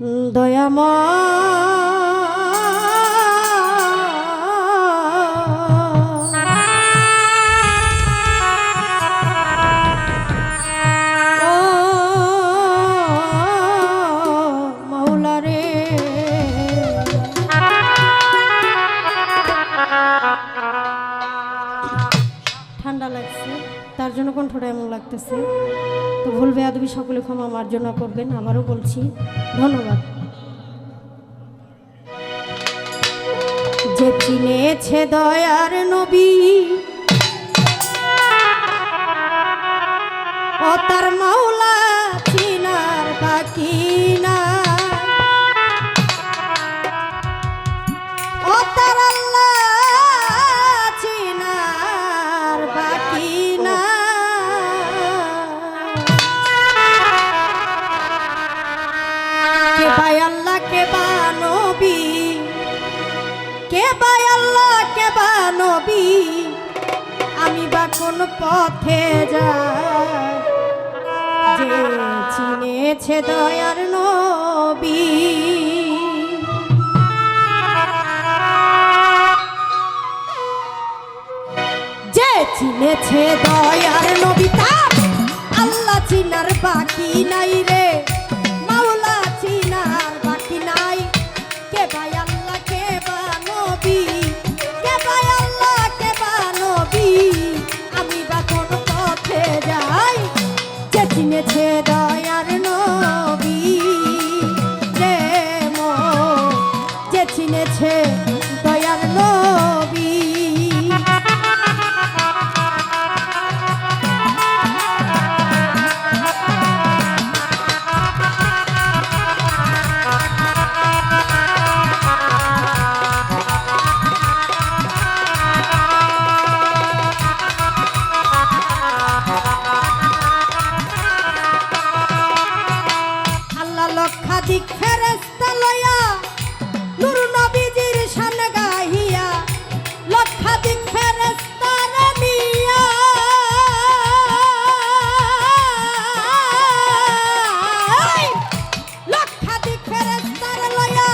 ও তার জন্য কণ্ঠটা এমন লাগতেছে। তো ভুল বেয়াদবি সকলে ক্ষমা মার্জনা করবেন আবারও বলছি। ধন্যবাদ। যে চিনেছে দয়ার নবী কে ভাই আল্লাহ কে বা নবী? আমি বা কোন পথে যাই? যে চিনেছে দয়ার নবী। যে চিনেছে লক্ষাধিক ফেরেস্তা লয়া নূর নবীজির শান গাহিয়া লক্ষাধিক ফেরেস্তা রে নিয়া লক্ষাধিক ফেরেস্তা লয়া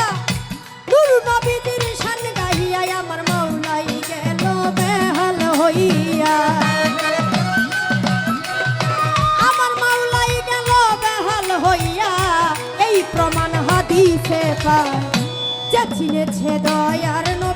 নূর নবীজির শান গাহিয়া আমার মাওলাই গেল বেহাল হইয়া। পায় যে চিনেছে দয়ার নবী।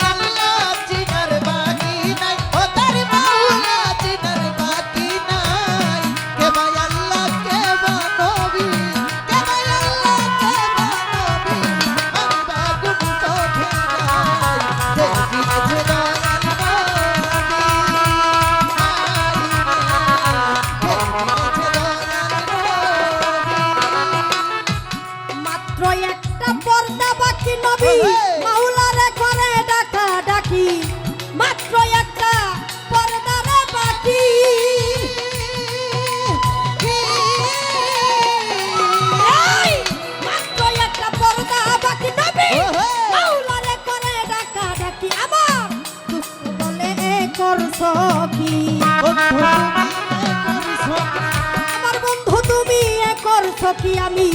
দেখেছ কি আমি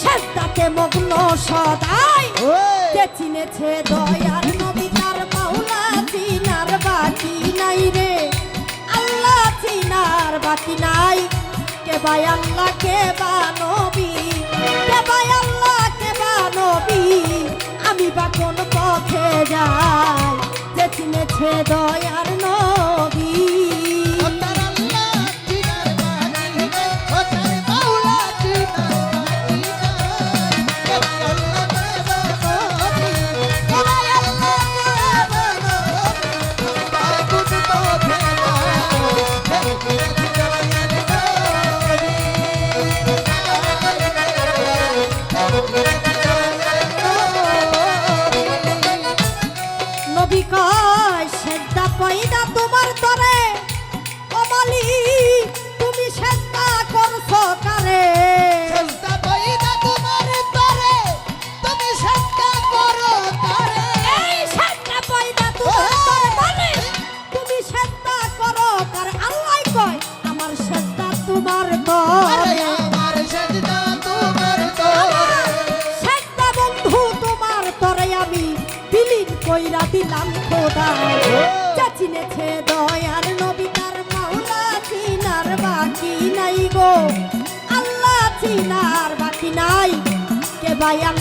সেজদাতে মগ্ন সদাই যে চিনেছে দয়ার নবী তার মাওলা চিনার বাকি নাই রে। আল্লাহ চিনার বাকি নাই। কে বাই আল্লাহ কে বা নবী? কে বাই আল্লাহ কে বা নবী? আমি বা কোন পথে যাই যে চিনেছে দয়ার নবী পেলাম খোদায়। যা চিনেছে দয়ার নবী, তার মাওলা চিনার বাকি নাই গো। আল্লাহ চিনার বাকি নাই। কে বায়ান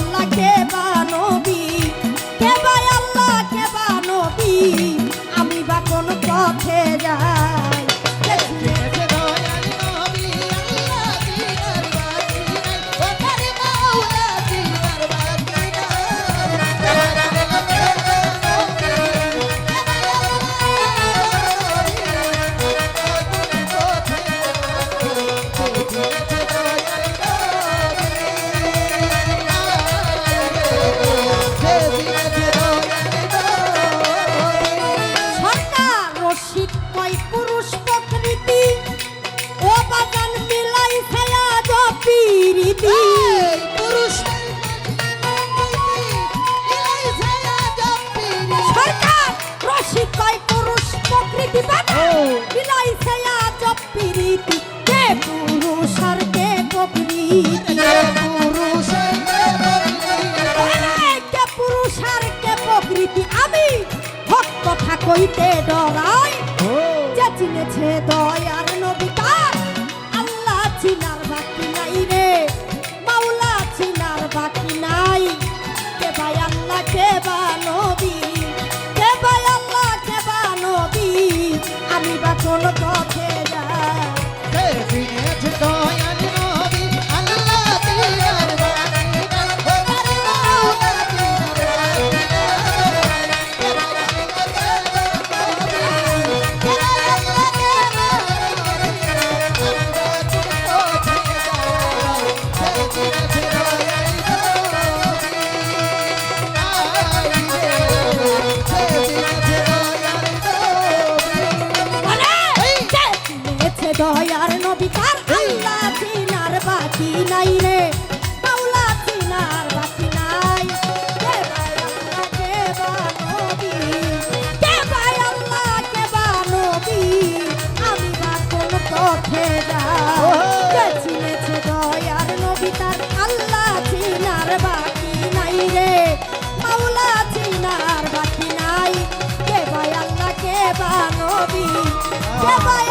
কইতে ডরায়। যে চিনেছে দয়া Goodbye.